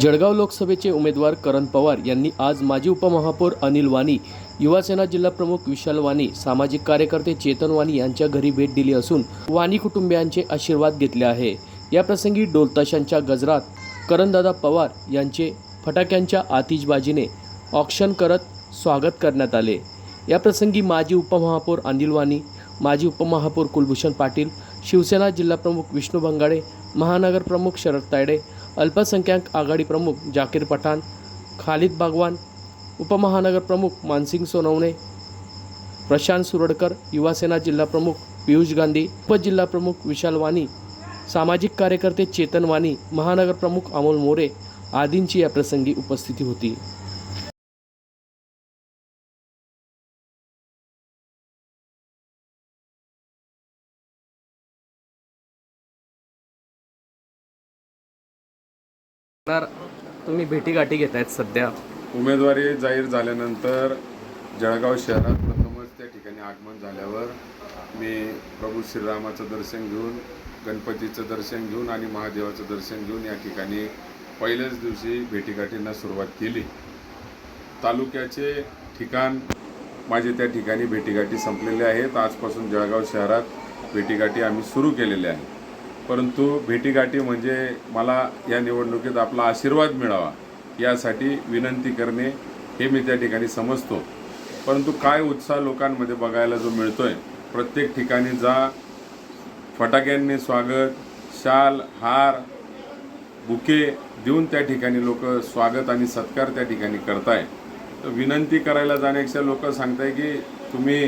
जळगाव लोकसभेचे उमेदवार करण पवार यांनी आज माजी उपमहापौर अनिल वाणी युवासेना जिल्हाप्रमुख विशाल वाणी सामाजिक कार्यकर्ते चेतन वाणी यांच्या घरी भेट दिली असून वाणी कुटुंबियांचे आशीर्वाद घेतले आहे. याप्रसंगी डोलताशांच्या गजरात करणदादा पवार यांचे फटाक्यांच्या आतिषबाजीने ऑक्शन करत स्वागत करण्यात आले. याप्रसंगी माजी उपमहापौर अनिल वाणी माजी उपमहापौर कुलभूषण पाटील शिवसेना जिल्हाप्रमुख विष्णू भंगाडे महानगर प्रमुख शरद तायडे अल्पसंख्याक आघाडी प्रमुख जाकीर पठाण खालिद बागवान उपमहानगर प्रमुख मानसिंग सोनवणे प्रशांत सुरडकर युवासेना जिल्हाप्रमुख पियुष गांधी उपजिल्हाप्रमुख विशाल वाणी सामाजिक कार्यकर्ते चेतन वाणी महानगर प्रमुख अमोल मोरे आदींची या प्रसंगी उपस्थिती होती. तर तुम्ही भेटीगाठी घेत आहेत सध्या. उमेदवारी जाहीर झाल्यानंतर जळगाव शहरात प्रथमच त्या ठिकाणी आगमन झाल्यावर मी प्रभू श्रीरामाचं दर्शन घेऊन गणपतीचं दर्शन घेऊन आणि महादेवाचं दर्शन घेऊन या ठिकाणी पहिल्याच दिवशी भेटीगाठींना सुरुवात केली. तालुक्याचे ठिकाण माझे त्या ठिकाणी भेटीगाठी संपलेले आहेत. आजपासून जळगाव शहरात भेटीगाठी आम्ही सुरू केलेल्या आहे परंतु भेटीगाठी म्हणजे मला या निवडणुकीत आपला आशीर्वाद मिळावा यासाठी विनंती करणे हे मी त्या ठिकाणी समजतो. परंतु काय उत्साह लोकांमध्ये बघायला जो मिळतो आहे प्रत्येक ठिकाणी जा फटाक्यांनी स्वागत शाल हार बुके देऊन त्या ठिकाणी लोक स्वागत आणि सत्कार त्या ठिकाणी करताय. तर विनंती करायला जाण्यापेक्षा लोक सांगताय की तुम्ही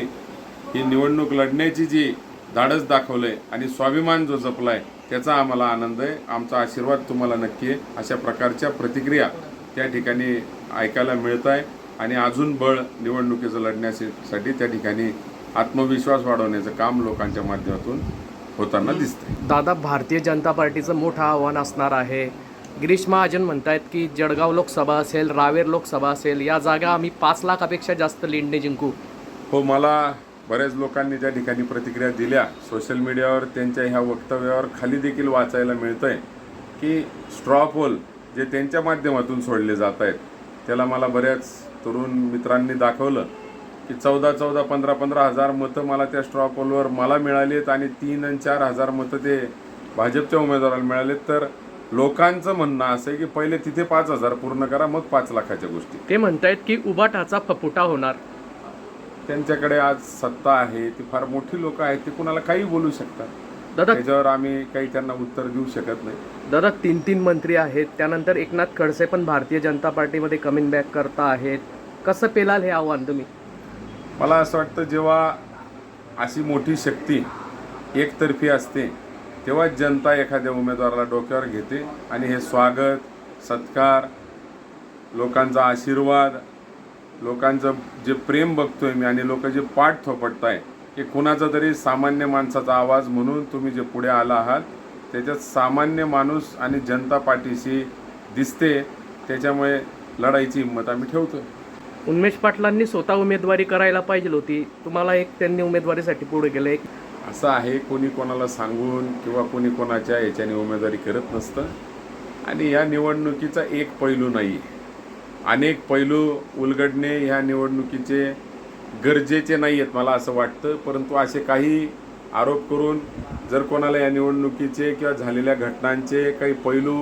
ही निवडणूक लढण्याची जी धाडस दाखवलंय आणि स्वाभिमान जो जपलाय त्याचा आम्हाला आनंद आहे. आमचा आशीर्वाद तुम्हाला नक्की आहे. अशा प्रकारच्या प्रतिक्रिया त्या ठिकाणी ऐकायला मिळत आहे. आणि अजून बळ निवडणुकीचं लढण्यासाठी त्या ठिकाणी आत्मविश्वास वाढवण्याचं काम लोकांच्या माध्यमातून होताना दिसतंय. दादा भारतीय जनता पार्टीचं मोठं आव्हान असणार आहे. गिरीश महाजन म्हणतायत की जळगाव लोकसभा असेल रावेर लोकसभा असेल या जागा आम्ही पाच लाखापेक्षा जास्त लीडने जिंकू. हो मला बऱ्याच लोकांनी ज्या ठिकाणी प्रतिक्रिया दिल्या सोशल मीडियावर त्यांच्या ह्या वक्तव्यावर खाली देखील वाचायला मिळतंय की स्ट्रॉ पोल जे त्यांच्या माध्यमातून सोडले जात आहेत त्याला मला बऱ्याच तरुण मित्रांनी दाखवलं की चौदा चौदा पंधरा पंधरा हजार मतं मला त्या स्ट्रॉ पोलवर मला मिळाली आहेत आणि तीन आणि चार हजार मतं ते भाजपच्या उमेदवाराला मिळालेत. तर लोकांचं म्हणणं असं आहे की पहिले तिथे पाच हजार पूर्ण करा मग पाच लाखाच्या गोष्टी. ते म्हणतायत की उबाटाचा फपुटा होणार. त्यांच्याकडे आज सत्ता आहे ती फार मोठी लोक आहेत ते कुणाला काही बोलू शकतात. दादा त्याच्यावर आम्ही काही त्यांना उत्तर देऊ शकत नाही. दादा तीन तीन मंत्री आहेत त्यानंतर एकनाथ खडसे पण भारतीय जनता पार्टीमध्ये कमिंग बॅक करता आहेत. कसं पेलाल हे आव्हान तुम्ही? मला असं वाटतं जेव्हा अशी मोठी शक्ती एकतर्फी असते तेव्हा जनता एखाद्या उमेदवाराला डोक्यावर घेते आणि हे स्वागत सत्कार लोकांचा आशीर्वाद लोकांचं जे प्रेम बघतोय मी आणि लोक जे पाठ थोपटताय की कुणाचा तरी सामान्य माणसाचा आवाज म्हणून तुम्ही जे पुढे आला आहात त्याच्यात सामान्य माणूस आणि जनता पाठीशी दिसते त्याच्यामुळे लढाईची हिंमत आम्ही ठेवतोय. उन्मेष पाटलांनी स्वतः उमेदवारी करायला पाहिजे होती. तुम्हाला एक त्यांनी उमेदवारीसाठी पुढे गेले. असं आहे कोणी कोणाला सांगून किंवा कोणी कोणाच्या याच्याने उमेदवारी करत नसतं. आणि या निवडणुकीचा एक पैलू नाही अनेक पैलू उलगडणे ह्या निवडणुकीचे गरजेचे नाही आहेत मला असं वाटतं. परंतु असे काही आरोप करून जर कोणाला या निवडणुकीचे किंवा झालेल्या घटनांचे काही पैलू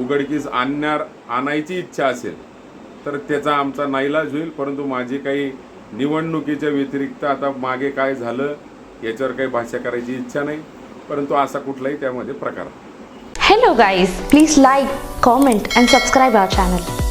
उघडकीस आणणार आणायची इच्छा असेल तर त्याचा आमचा नाईलाज होईल. परंतु माझी काही निवडणुकीच्या व्यतिरिक्त आता मागे काय झालं याच्यावर काही भाष्य करायची इच्छा नाही. परंतु असा कुठलाही त्यामध्ये प्रकार hello guys please like comment and subscribe our channel.